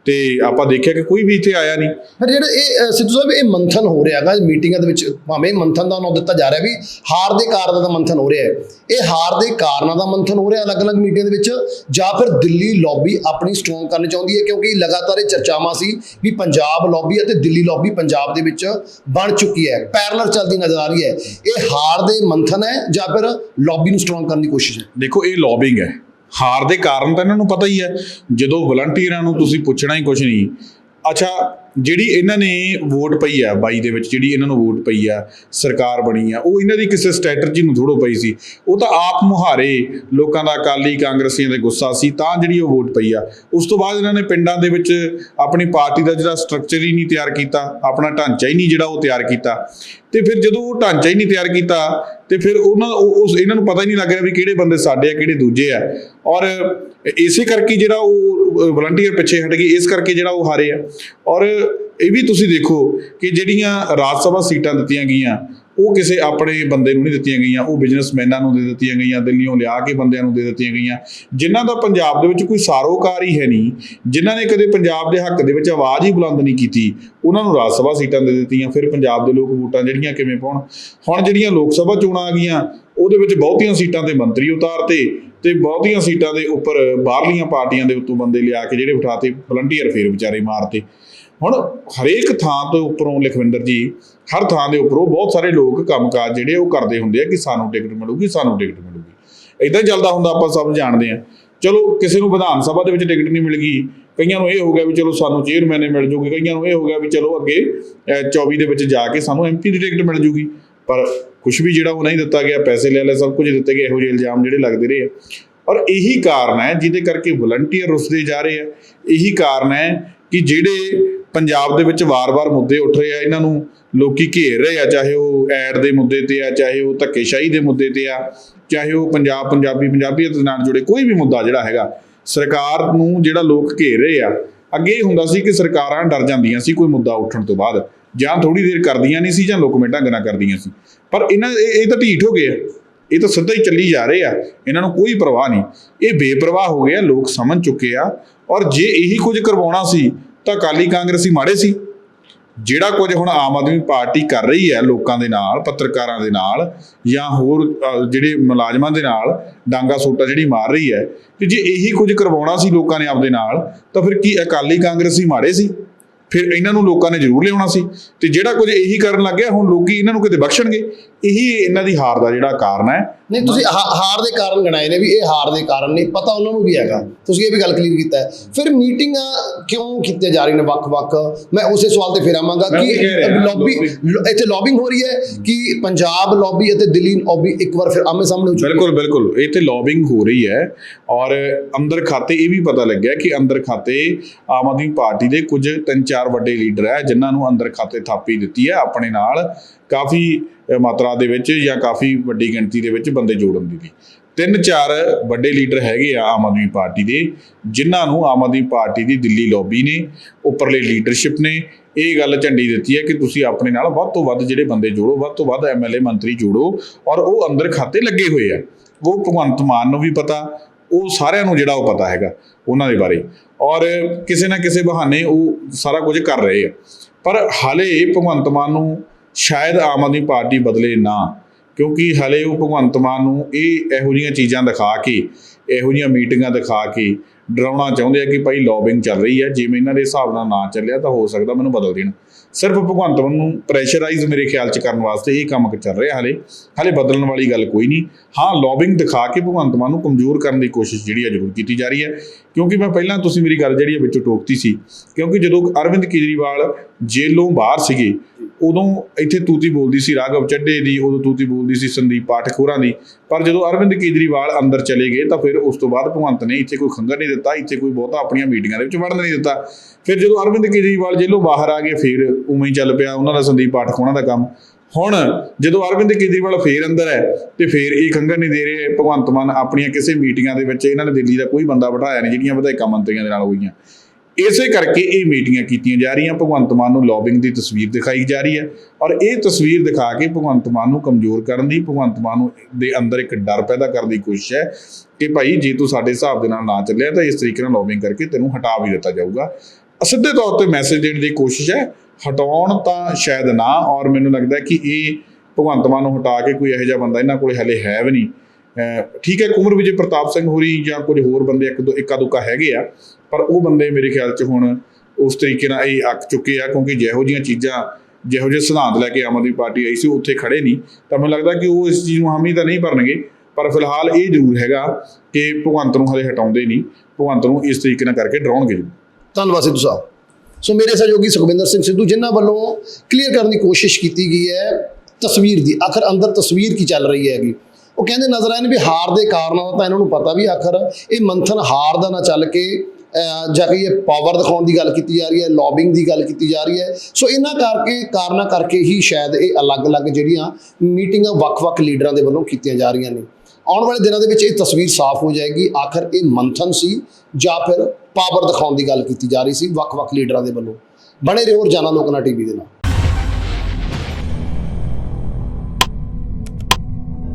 ਤੇ ਆਪਾਂ ਦੇਖਿਆ ਕਿ ਕੋਈ ਵੀ ਇੱਥੇ ਆਇਆ ਨਹੀਂ। ਪਰ ਜਿਹੜਾ ਇਹ ਸਿੱਧੂ ਸਾਹਿਬ ਇਹ ਮੰਥਨ ਹੋ ਰਿਹਾ ਹੈਗਾ ਮੀਟਿੰਗਾਂ ਦੇ ਵਿੱਚ ਭਾਵੇਂ ਮੰਥਨ ਦਾ ਨਾਂ ਦਿੱਤਾ ਜਾ ਰਿਹਾ ਵੀ ਹਾਰ ਦੇ ਕਾਰਨ ਦਾ ਮੰਥਨ ਹੋ ਰਿਹਾ ਹੈ। ਇਹ ਹਾਰ ਦੇ ਕਾਰਨਾਂ ਦਾ ਮੰਥਨ ਹੋ ਰਿਹਾ ਅਲੱਗ-ਅਲੱਗ ਮੀਟਿੰਗਾਂ ਦੇ ਵਿੱਚ ਜਾਂ ਫਿਰ ਦਿੱਲੀ ਲੌਬੀ ਆਪਣੀ ਸਟਰੋਂਗ ਕਰਨੀ ਚਾਹੁੰਦੀ ਹੈ ਕਿਉਂਕਿ ਲਗਾਤਾਰ ਇਹ ਚਰਚਾਵਾਂ ਸੀ ਵੀ ਪੰਜਾਬ ਲੌਬੀ ਅਤੇ ਦਿੱਲੀ ਲੌਬੀ ਪੰਜਾਬ ਦੇ ਵਿੱਚ ਬਣ ਚੁੱਕੀ ਹੈ ਪੈਰਲਲ ਚੱਲਦੀ ਨਜ਼ਰ ਆ ਰਹੀ ਹੈ। ਇਹ ਹਾਰ ਦੇ ਮੰਥਨ ਹੈ ਜਾਂ ਫਿਰ ਲੌਬੀ ਨੂੰ ਸਟਰੋਂਗ ਕਰਨ ਦੀ ਕੋਸ਼ਿਸ਼ ਹੈ? ਦੇਖੋ ਇਹ ਲੌਬਿੰਗ ਹੈ। ਹਾਰ ਦੇ ਕਾਰਨ ਤਾਂ ਇਹਨਾਂ ਨੂੰ ਪਤਾ ਹੀ ਹੈ। ਜਦੋਂ ਵਲੰਟੀਅਰਾਂ ਨੂੰ ਤੁਸੀਂ ਪੁੱਛਣਾ ਹੀ ਕੁਝ ਨਹੀਂ। ਅੱਛਾ ਜਿਹੜੀ ਇਹਨਾਂ ਨੇ ਵੋਟ ਪਈ ਆ 22 ਦੇ ਵਿੱਚ, ਜਿਹੜੀ ਇਹਨਾਂ ਨੂੰ ਵੋਟ ਪਈ ਆ, ਸਰਕਾਰ ਬਣੀ ਆ, ਉਹ ਇਹਨਾਂ ਦੀ ਕਿਸੇ ਸਟ੍ਰੈਟਜੀ ਨੂੰ ਥੋੜੋ ਪਈ ਸੀ। ਉਹ ਤਾਂ ਆਪ ਮੁਹਾਰੇ ਲੋਕਾਂ ਦਾ ਅਕਾਲੀ ਕਾਂਗਰਸੀਆਂ ਦੇ ਗੁੱਸਾ ਸੀ, ਤਾਂ ਜਿਹੜੀ ਉਹ ਵੋਟ ਪਈ ਆ। ਉਸ ਤੋਂ ਬਾਅਦ ਇਹਨਾਂ ਨੇ ਪਿੰਡਾਂ ਦੇ ਵਿੱਚ ਆਪਣੀ ਪਾਰਟੀ ਦਾ ਜਿਹੜਾ ਸਟਰਕਚਰ ਹੀ ਨਹੀਂ ਤਿਆਰ ਕੀਤਾ, ਆਪਣਾ ਢਾਂਚਾ ਹੀ ਨਹੀਂ ਜਿਹੜਾ ਉਹ ਤਿਆਰ ਕੀਤਾ। ਤੇ ਫਿਰ ਜਦੋਂ ਉਹ ਢਾਂਚਾ ਹੀ ਨਹੀਂ ਤਿਆਰ ਕੀਤਾ, ਤੇ ਫਿਰ ਉਹਨਾਂ ਉਸ ਇਹਨਾਂ ਨੂੰ ਪਤਾ ਹੀ ਨਹੀਂ ਲੱਗ ਰਿਹਾ ਵੀ ਕਿਹੜੇ ਬੰਦੇ ਸਾਡੇ ਆ, ਕਿਹੜੇ ਦੂਜੇ ਆ। ਔਰ ਇਸੇ ਕਰਕੇ ਜਿਹੜਾ ਉਹ ਵਲੰਟੀਅਰ ਪਿੱਛੇ ਹਟ ਗਏ ਇਸ ਕਰਕੇ ਜਿਹੜਾ ਉਹ ਹਾਰੇ ਆ। ਔਰ ਇਹ ਵੀ ਤੁਸੀਂ ਦੇਖੋ ਕਿ ਜਿਹੜੀਆਂ ਰਾਜ ਸਭਾ ਸੀਟਾਂ ਦਿੱਤੀਆਂ ਗਈਆਂ, ਉਹ ਕਿਸੇ ਆਪਣੇ ਬੰਦੇ ਨੂੰ ਨਹੀਂ ਦਿੱਤੀਆਂ ਗਈਆਂ, ਉਹ ਬਿਜ਼ਨਸਮੈਨਾਂ ਨੂੰ ਦੇ ਦਿੱਤੀਆਂ ਗਈਆਂ, ਦਿੱਲੀੋਂ ਲਿਆ ਕੇ ਬੰਦਿਆਂ ਨੂੰ ਦੇ ਦਿੱਤੀਆਂ ਗਈਆਂ। ਜਿਨ੍ਹਾਂ ਦਾ ਪੰਜਾਬ ਦੇ ਵਿੱਚ ਕੋਈ ਸਾਰੋਕਾਰ ਹੀ ਹੈ ਨਹੀਂ, ਜਿਨ੍ਹਾਂ ਨੇ ਕਦੇ ਪੰਜਾਬ ਦੇ ਹੱਕ ਦੇ ਵਿੱਚ ਆਵਾਜ਼ ਹੀ ਬੁਲੰਦ ਨਹੀਂ ਕੀਤੀ, ਉਹਨਾਂ ਨੂੰ ਰਾਜ ਸਭਾ ਸੀਟਾਂ ਦੇ ਦਿੱਤੀਆਂ, ਫਿਰ ਪੰਜਾਬ ਦੇ ਲੋਕ ਵੋਟਾਂ ਜਿਹੜੀਆਂ ਕਿਵੇਂ ਪਾਉਣ? ਹੁਣ ਜਿਹੜੀਆਂ ਲੋਕ ਸਭਾ ਚੋਣਾਂ ਆ ਗਈਆਂ, ਉਹਦੇ ਵਿੱਚ ਬਹੁਤੀਆਂ ਸੀਟਾਂ ਤੇ ਮੰਤਰੀ ਉਤਾਰਤੇ ਤੇ ਬਹੁਤੀਆਂ ਸੀਟਾਂ ਦੇ ਉੱਪਰ ਬਾਹਰਲੀਆਂ ਪਾਰਟੀਆਂ ਦੇ ਉੱਤੋਂ ਬੰਦੇ ਲਿਆ ਕੇ ਜਿਹੜੇ ਬਿਠਾਤੇ ਵਲੰਟੀਅਰ ਫੇਰ ਵਿਚਾਰੇ ਮਾਰਤੇ। ਹੁਣ ਹਰੇਕ ਥਾਂ ਤੋਂ ਉੱਪਰੋਂ ਲਖਵਿੰਦਰ ਜੀ ਹਰ ਥਾਂ ਦੇ ਉੱਪਰੋਂ ਬਹੁਤ ਸਾਰੇ ਲੋਕ ਕੰਮਕਾਜ ਜਿਹੜੇ ਉਹ ਕਰਦੇ ਹੁੰਦੇ ਆ ਕਿ ਸਾਨੂੰ ਟਿਕਟ ਮਿਲੂਗੀ ਸਾਨੂੰ ਟਿਕਟ ਮਿਲੂਗੀ। ਇਦਾਂ ਚੱਲਦਾ ਹੁੰਦਾ ਆਪਾਂ ਸਭ ਜਾਣਦੇ ਆ। ਚਲੋ ਕਿਸੇ ਨੂੰ ਵਿਧਾਨ ਸਭਾ ਦੇ ਵਿੱਚ ਟਿਕਟ ਨਹੀਂ ਮਿਲ ਗਈ ਕਈਆਂ ਨੂੰ ਇਹ ਹੋ ਗਿਆ ਵੀ ਚਲੋ ਸਾਨੂੰ ਚੇਅਰਮੈਨ ਮਿਲ ਜੂਗੀ ਕਈਆਂ ਨੂੰ ਇਹ ਹੋ ਗਿਆ ਵੀ ਚਲੋ ਅੱਗੇ ਅਹ, 24 ਦੇ ਵਿੱਚ ਜਾ ਕੇ ਸਾਨੂੰ ਐਮਪੀ ਦੀ ਟਿਕਟ ਮਿਲ ਜੂਗੀ। ਪਰ ਕੁਝ ਵੀ ਜਿਹੜਾ ਉਹ ਨਹੀਂ ਦਿੱਤਾ ਗਿਆ ਪੈਸੇ ਲੈ ਲੈ ਸਭ ਕੁਝ ਦਿੱਤੇ ਗਏ ਇਹੋ ਜਿਹੇ ਇਲਜ਼ਾਮ ਜਿਹੜੇ ਲੱਗਦੇ ਰਹੇ ਆ। ਔਰ ਇਹੀ ਕਾਰਨ ਹੈ ਜਿਹਦੇ ਕਰਕੇ ਵਲੰਟੀਅਰ ਰੁੱਸਦੇ ਜਾ ਰਹੇ ਆ। ਇਹੀ ਕਾਰਨ ਹੈ ਕਿ ਜਿਹੜੇ ਪੰਜਾਬ ਦੇ ਵਿੱਚ ਵਾਰ-ਵਾਰ ਮੁੱਦੇ ਉੱਠ ਰਹੇ ਆ, ਇਹਨਾਂ ਨੂੰ ਲੋਕੀ ਘੇਰ ਰਹੇ ਆ, ਚਾਹੇ ਉਹ ਐਡ ਦੇ ਮੁੱਦੇ ਤੇ ਆ, ਚਾਹੇ ਉਹ ਧੱਕੇਸ਼ਾਹੀ ਦੇ ਮੁੱਦੇ ਤੇ ਆ, ਚਾਹੇ ਉਹ ਪੰਜਾਬ, ਪੰਜਾਬੀ, ਪੰਜਾਬੀਅਤ ਨਾਲ ਜੁੜੇ ਕੋਈ ਵੀ ਮੁੱਦਾ ਜਿਹੜਾ ਹੈਗਾ, ਸਰਕਾਰ ਨੂੰ ਜਿਹੜਾ ਲੋਕ ਘੇਰ ਰਹੇ ਆ, ਅੱਗੇ ਇਹ ਹੁੰਦਾ ਸੀ ਕਿ ਸਰਕਾਰਾਂ ਡਰ ਜਾਂਦੀਆਂ ਸੀ ਕੋਈ ਮੁੱਦਾ ਉੱਠਣ ਤੋਂ ਬਾਅਦ, ਜਾਂ ਥੋੜੀ ਦੇਰ ਕਰਦੀਆਂ ਨਹੀਂ ਸੀ ਜਾਂ ਲੋਕ ਢੰਗ ਨਾਲ ਕਰਦੀਆਂ ਸੀ। ਪਰ ਇਹਨਾਂ, ਇਹ ਇਹ ਤਾਂ ਢੀਠ ਹੋ ਗਏ ਆ, ਇਹ ਤਾਂ ਸਿੱਧਾ ਹੀ ਚੱਲੀ ਜਾ ਰਹੇ ਆ, ਇਹਨਾਂ ਨੂੰ ਕੋਈ ਪਰਵਾਹ ਨਹੀਂ। ਇਹ ਬੇਪਰਵਾਹ ਹੋ ਗਏ ਆ, ਲੋਕ ਸਮਝ ਚੁੱਕੇ ਆ, ਔਰ ਜੇ ਇਹੀ ਕੁਝ ਕਰਵਾਉਣਾ ਸੀ ਤਾਂ ਅਕਾਲੀ ਕਾਂਗਰਸੀ ਮਾੜੇ ਸੀ। ਜਿਹੜਾ ਕੁਝ ਹੁਣ ਆਮ ਆਦਮੀ ਪਾਰਟੀ ਕਰ ਰਹੀ ਹੈ ਲੋਕਾਂ ਦੇ ਨਾਲ, ਪੱਤਰਕਾਰਾਂ ਦੇ ਨਾਲ ਜਾਂ ਹੋਰ ਜਿਹੜੇ ਮੁਲਾਜ਼ਮਾਂ ਦੇ ਨਾਲ ਡਾਂਗਾ ਸੋਟਾ ਜਿਹੜੀ ਮਾਰ ਰਹੀ ਹੈ, ਤੇ ਜੇ ਇਹੀ ਕੁਝ ਕਰਵਾਉਣਾ ਸੀ ਲੋਕਾਂ ਨੇ ਆਪਦੇ ਨਾਲ, ਤਾਂ ਫਿਰ ਕੀ ਅਕਾਲੀ ਕਾਂਗਰਸੀ ਮਾੜੇ ਸੀ? ਫਿਰ ਇਹਨਾਂ ਨੂੰ ਲੋਕਾਂ ਨੇ ਜ਼ਰੂਰ ਲਿਆਉਣਾ ਸੀ। ਤੇ ਜਿਹੜਾ ਕੁਝ ਇਹੀ ਕਰਨ ਲੱਗ ਗਿਆ, ਹੁਣ ਲੋਕੀ ਇਹਨਾਂ ਨੂੰ ਕਿਤੇ ਬਖਸ਼ਣਗੇ? ਇਹੀ ਇਹਨਾਂ ਦੀ ਹਾਰ ਦਾ ਜਿਹੜਾ ਕਾਰਨ ਹੈ। ਨਹੀਂ ਤੁਸੀਂ ਹਾਰ ਦੇ ਕਾਰਨ ਗਣਾਏ ਨੇ ਵੀ ਇਹ ਹਾਰ ਦੇ ਕਾਰਨ ਨਹੀਂ ਪਤਾ ਉਹਨਾਂ ਨੂੰ ਵੀ ਹੈਗਾ। ਤੁਸੀਂ ਇਹ ਵੀ ਗੱਲ ਕਲੀਅਰ ਕੀਤਾ ਫਿਰ ਮੀਟਿੰਗਾਂ ਕਿਉਂ ਕੀਤੀਆਂ ਜਾ ਰਹੀਆਂ ਨੇ ਵੱਖ-ਵੱਖ? ਮੈਂ ਉਸੇ ਸਵਾਲ ਤੇ ਫਿਰ ਆਵਾਂਗਾ ਕਿ ਲੌਬੀ ਇੱਥੇ ਲੌਬਿੰਗ ਹੋ ਰਹੀ ਹੈ ਕਿ ਪੰਜਾਬ ਲੌਬੀ ਅਤੇ ਦਿੱਲੀ ਲੌਬੀ ਇੱਕ ਵਾਰ ਫਿਰ ਆਮੇ ਸਾਹਮਣੇ ਹੋ ਚੁੱਕੀ ਬਿਲਕੁਲ ਬਿਲਕੁਲ। ਤੇ ਲੌਬਿੰਗ ਹੋ ਰਹੀ ਹੈ ਔਰ ਅੰਦਰ ਖਾਤੇ ਇਹ ਵੀ ਪਤਾ ਲੱਗਿਆ ਕਿ ਅੰਦਰ ਖਾਤੇ ਆਮ ਆਦਮੀ ਪਾਰਟੀ ਦੇ ਕੁਝ ਤਿੰਨ ਚਾਰ ਵੱਡੇ ਲੀਡਰ ਹੈ ਜਿਨ੍ਹਾਂ ਨੂੰ ਅੰਦਰ ਖਾਤੇ ਥਾਪੀ ਦਿੱਤੀ ਹੈ। ਆਪਣੇ ਨਾਲ ਕਾਫੀ ਮਾਤਰਾ ਦੇ ਵਿੱਚ ਜਾਂ ਕਾਫੀ ਵੱਡੀ ਗਿਣਤੀ ਦੇ ਵਿੱਚ ਬੰਦੇ ਜੋੜਨ ਦੀ ਲਈ ਤਿੰਨ ਚਾਰ ਵੱਡੇ ਲੀਡਰ ਹੈਗੇ ਆ ਆਮ ਆਦਮੀ ਪਾਰਟੀ ਦੇ, ਜਿਨ੍ਹਾਂ ਨੂੰ ਆਮ ਆਦਮੀ ਪਾਰਟੀ ਦੀ ਦਿੱਲੀ ਲੌਬੀ ਨੇ, ਉੱਪਰਲੇ ਲੀਡਰਸ਼ਿਪ ਨੇ। ਇਹ ਗੱਲ ਝੰਡੀ ਦਿੱਤੀ ਹੈ ਕਿ ਤੁਸੀਂ ਆਪਣੇ ਨਾਲ ਵੱਧ ਤੋਂ ਵੱਧ ਜਿਹੜੇ ਬੰਦੇ ਜੋੜੋ, ਵੱਧ ਤੋਂ ਵੱਧ ਐਮਐਲਏ ਮੰਤਰੀ ਜੋੜੋ ਔਰ ਉਹ ਅੰਦਰ ਖਾਤੇ ਲੱਗੇ ਹੋਏ ਆ। ਉਹ ਭਗਵੰਤ ਮਾਨ ਨੂੰ ਵੀ ਪਤਾ, ਉਹ ਸਾਰਿਆਂ ਨੂੰ ਜਿਹੜਾ ਉਹ ਪਤਾ ਹੈਗਾ, ਉਹਨਾਂ ਦੇ ਬਾਰੇ। ਔਰ ਕਿਸੇ ਨਾ ਕਿਸੇ ਬਹਾਨੇ ਉਹ ਸਾਰਾ ਕੁਝ ਕਰ ਰਹੇ ਆ। ਪਰ ਹਾਲੇ ਭਗਵੰਤ ਮਾਨ ਨੂੰ ਸ਼ਾਇਦ ਆਮ ਆਦਮੀ ਪਾਰਟੀ ਬਦਲੇ ਨਾ, ਕਿਉਂਕਿ ਹਲੇ ਉਹ ਭਗਵੰਤ ਮਾਨ ਨੂੰ ਇਹ ਇਹੋ ਜਿਹੀਆਂ ਚੀਜ਼ਾਂ ਦਿਖਾ ਕੇ, ਇਹੋ ਜਿਹੀਆਂ ਮੀਟਿੰਗਾਂ ਦਿਖਾ ਕੇ ਡਰਾਉਣਾ ਚਾਹੁੰਦੇ ਆ ਕਿ ਭਾਈ ਲੌਬਿੰਗ ਚੱਲ ਰਹੀ ਹੈ ਜਿਵੇਂ ਇਹਨਾਂ ਦੇ ਹਿਸਾਬ ਨਾਲ ਨਾ ਚੱਲਿਆ ਤਾਂ ਹੋ ਸਕਦਾ ਮੈਨੂੰ ਬਦਲ ਦੇਣ। ਸਿਰਫ ਭਗਵੰਤ ਮਾਨ ਨੂੰ ਪ੍ਰੈਸ਼ਰਾਈਜ਼ ਮੇਰੇ ਖਿਆਲ ਚ ਕਰਨ ਵਾਸਤੇ ਇਹ ਕੰਮ ਚੱਲ ਰਿਹਾ ਹਲੇ ਹਲੇ ਬਦਲਣ ਵਾਲੀ ਗੱਲ ਕੋਈ ਨਹੀਂ। ਹਾਂ ਲੌਬਿੰਗ ਦਿਖਾ ਕੇ ਭਗਵੰਤ ਮਾਨ ਨੂੰ ਕਮਜ਼ੋਰ ਕਰਨ ਦੀ ਕੋਸ਼ਿਸ਼ ਜਿਹੜੀ ਹੈ ਜ਼ਰੂਰ ਕੀਤੀ ਜਾ ਰਹੀ ਹੈ, ਕਿਉਂਕਿ ਮੈਂ ਪਹਿਲਾਂ ਤੁਸੀਂ ਮੇਰੀ ਗੱਲ ਜਿਹੜੀ ਹੈ ਵਿੱਚੋਂ ਟੋਕਤੀ ਸੀ, ਕਿਉਂਕਿ ਜਦੋਂ ਅਰਵਿੰਦ ਕੇਜਰੀਵਾਲ ਜੇਲੋਂ ਬਾਹਰ ਸੀਗੇ ਉਦੋਂ ਇੱਥੇ ਤੂਤੀ ਬੋਲਦੀ ਸੀ, ਰਾਘਵ ਚੱਡੇ ਦੀ, ਉਦੋਂ ਤੂਤੀ ਬੋਲਦੀ ਸੀ ਸੰਦੀਪ ਪਾਠਕ ਹੋਰਾਂ ਦੀ। ਪਰ ਜਦੋਂ ਅਰਵਿੰਦ ਕੇਜਰੀਵਾਲ ਅੰਦਰ ਚਲੇ ਗਏ, ਤਾਂ ਫਿਰ ਉਸ ਤੋਂ ਬਾਅਦ ਭਗਵੰਤ ਨੇ ਇੱਥੇ ਕੋਈ ਖੰਗਰ ਨਹੀਂ ਦਿੱਤਾ, ਇੱਥੇ ਕੋਈ ਬਹੁਤਾ ਆਪਣੀਆਂ ਮੀਟਿੰਗਾਂ ਦੇ ਵਿੱਚ ਵੜਨ ਨਹੀਂ ਦਿੱਤਾ। ਫਿਰ ਜਦੋਂ ਅਰਵਿੰਦ ਕੇਜਰੀਵਾਲ ਜੇਲੋਂ ਬਾਹਰ ਆ ਗਏ, ਫਿਰ ਉਵੇਂ ਹੀ ਚੱਲ ਪਿਆ ਉਹਨਾਂ ਦਾ ਸੰਦੀਪ ਪਾਠਕ ਹੋਰਾਂ ਦਾ ਕੰਮ। ਹੁਣ ਜਦੋਂ ਅਰਵਿੰਦ ਕੇਜਰੀਵਾਲ ਫੇਰ ਅੰਦਰ ਹੈ, ਤੇ ਫੇਰ ਇਹ ਖੰਗਰ ਨਹੀਂ ਦੇ ਰਹੇ, ਭਗਵੰਤ ਮਾਨ ਆਪਣੀਆਂ ਕਿਸੇ ਮੀਟਿੰਗਾਂ ਦੇ ਵਿੱਚ ਇਹਨਾਂ ਨੇ ਦਿੱਲੀ ਦਾ ਕੋਈ ਬੰਦਾ ਬਿਠਾਇਆ ਨਹੀਂ, ਜਿਹੜੀਆਂ ਵਿਧਾਇਕਾਂ ਮੰਤਰੀਆਂ ਦੇ ਨਾਲ ਹੋਈਆਂ। ਇਸੇ ਕਰਕੇ ਇਹ ਮੀਟਿੰਗਾਂ ਕੀਤੀਆਂ ਜਾ ਰਹੀਆਂ। ਭਗਵੰਤ ਮਾਨ ਨੂੰ ਲੌਬਿੰਗ ਦੀ ਤਸਵੀਰ ਦਿਖਾਈ ਜਾ ਰਹੀ ਹੈ ਔਰ ਇਹ ਤਸਵੀਰ ਦਿਖਾ ਕੇ ਭਗਵੰਤ ਮਾਨ ਨੂੰ ਕਮਜ਼ੋਰ ਕਰਨ ਦੀ, ਭਗਵੰਤ ਮਾਨ ਨੂੰ ਦੇ ਅੰਦਰ ਇੱਕ ਡਰ ਪੈਦਾ ਕਰਨ ਦੀ ਕੋਸ਼ਿਸ਼ ਹੈ ਕਿ ਭਾਈ ਜੇ ਤੂੰ ਸਾਡੇ ਹਿਸਾਬ ਦੇ ਨਾਲ ਨਾ ਚੱਲਿਆ ਤਾਂ ਇਸ ਤਰੀਕੇ ਨਾਲ ਲੌਬਿੰਗ ਕਰਕੇ ਤੈਨੂੰ ਹਟਾ ਵੀ ਦਿੱਤਾ ਜਾਊਗਾ। ਅਸਿੱਧੇ ਤੌਰ ਤੇ ਮੈਸੇਜ ਦੇਣ ਦੀ ਕੋਸ਼ਿਸ਼ ਹੈ, ਹਟਾਉਣ ਤਾਂ ਸ਼ਾਇਦ ਨਾ ਔਰ ਮੈਨੂੰ ਲੱਗਦਾ ਕਿ ਇਹ ਭਗਵੰਤ ਮਾਨ ਨੂੰ ਹਟਾ ਕੇ ਕੋਈ ਇਹੋ ਜਿਹਾ ਬੰਦਾ ਇਹਨਾਂ ਕੋਲੇ ਹਲੇ ਹੈ ਵੀ ਨਹੀਂ। ਠੀਕ ਹੈ ਕੁਮਰ ਵਿਜੇ ਪ੍ਰਤਾਪ ਸਿੰਘ ਹੋਰੀ ਜਾਂ ਕੁਝ ਹੋਰ ਬੰਦੇ ਇੱਕ ਦੋ ਇੱਕਾ ਦੁੱਕਾ ਹੈਗੇ ਆ, ਪਰ ਉਹ ਬੰਦੇ ਮੇਰੇ ਖਿਆਲ 'ਚ ਹੁਣ ਉਸ ਤਰੀਕੇ ਨਾਲ ਇਹ ਅੱਕ ਚੁੱਕੇ ਆ, ਕਿਉਂਕਿ ਜਿਹੋ ਜਿਹੀਆਂ ਚੀਜ਼ਾਂ, ਜਿਹੋ ਜਿਹੇ ਸਿਧਾਂਤ ਲੈ ਕੇ ਆਮ ਆਦਮੀ ਪਾਰਟੀ ਆਈ ਸੀ ਉੱਥੇ ਖੜੇ ਨਹੀਂ। ਤਾਂ ਮੈਨੂੰ ਲੱਗਦਾ ਕਿ ਉਹ ਇਸ ਚੀਜ਼ ਨੂੰ ਹਾਮੀ ਤਾਂ ਨਹੀਂ ਭਰਨਗੇ, ਪਰ ਫਿਲਹਾਲ ਇਹ ਜ਼ਰੂਰ ਹੈਗਾ ਕਿ ਭਗਵੰਤ ਨੂੰ ਹਲੇ ਹਟਾਉਂਦੇ ਨਹੀਂ, ਭਗਵੰਤ ਨੂੰ ਇਸ ਤਰੀਕੇ ਨਾਲ ਕਰਕੇ ਡਰਾਉਣਗੇ। ਧੰਨਵਾਦ ਸਿੱਧੂ ਸਾਹਿਬ। ਸੋ ਮੇਰੇ ਸਹਿਯੋਗੀ ਸੁਖਵਿੰਦਰ ਸਿੰਘ ਸਿੱਧੂ, ਜਿਨ੍ਹਾਂ ਵੱਲੋਂ ਕਲੀਅਰ ਕਰਨ ਦੀ ਕੋਸ਼ਿਸ਼ ਕੀਤੀ ਗਈ ਹੈ, ਤਸਵੀਰ ਦੀ, ਆਖਰ ਅੰਦਰ ਤਸਵੀਰ ਕੀ ਚੱਲ ਰਹੀ ਹੈਗੀ? ਉਹ ਕਹਿੰਦੇ ਨਜ਼ਰ ਆਏ ਨੇ ਵੀ ਹਾਰ ਦੇ ਕਾਰਨਾਂ ਦਾ ਤਾਂ ਇਹਨਾਂ ਨੂੰ ਪਤਾ ਵੀ ਆਖਰ ਇਹ ਮੰਥਨ ਹਾਰ ਦਾ ਨਾ ਚੱਲ ਕੇ ਜਾਂ ਕਿ ਇਹ ਪਾਵਰ ਦਿਖਾਉਣ ਦੀ ਗੱਲ ਕੀਤੀ ਜਾ ਰਹੀ ਹੈ ਲੌਬਿੰਗ ਦੀ ਗੱਲ ਕੀਤੀ ਜਾ ਰਹੀ ਹੈ। ਸੋ ਇਹਨਾਂ ਕਰਕੇ, ਕਾਰਨਾਂ ਕਰਕੇ ਹੀ ਸ਼ਾਇਦ ਇਹ ਅਲੱਗ-ਅਲੱਗ ਜਿਹੜੀਆਂ ਮੀਟਿੰਗਾਂ ਵੱਖ-ਵੱਖ ਲੀਡਰਾਂ ਦੇ ਵੱਲੋਂ ਕੀਤੀਆਂ ਜਾ ਰਹੀਆਂ ਨੇ। ਆਉਣ ਵਾਲੇ ਦਿਨਾਂ ਦੇ ਵਿੱਚ ਇਹ ਤਸਵੀਰ ਸਾਫ਼ ਹੋ ਜਾਏਗੀ, ਆਖਰ ਇਹ ਮੰਥਨ ਸੀ ਜਾਂ ਫਿਰ ਪਾਵਰ ਦਿਖਾਉਣ ਦੀ ਗੱਲ ਕੀਤੀ ਜਾ ਰਹੀ ਸੀ ਵੱਖ-ਵੱਖ ਲੀਡਰਾਂ ਦੇ ਵੱਲੋਂ। ਬਣੇ ਰਹੋ ਰੋਜ਼ਾਨਾ ਲੋਕਨਾ ਟੀਵੀ ਦੇ ਨਾਲ।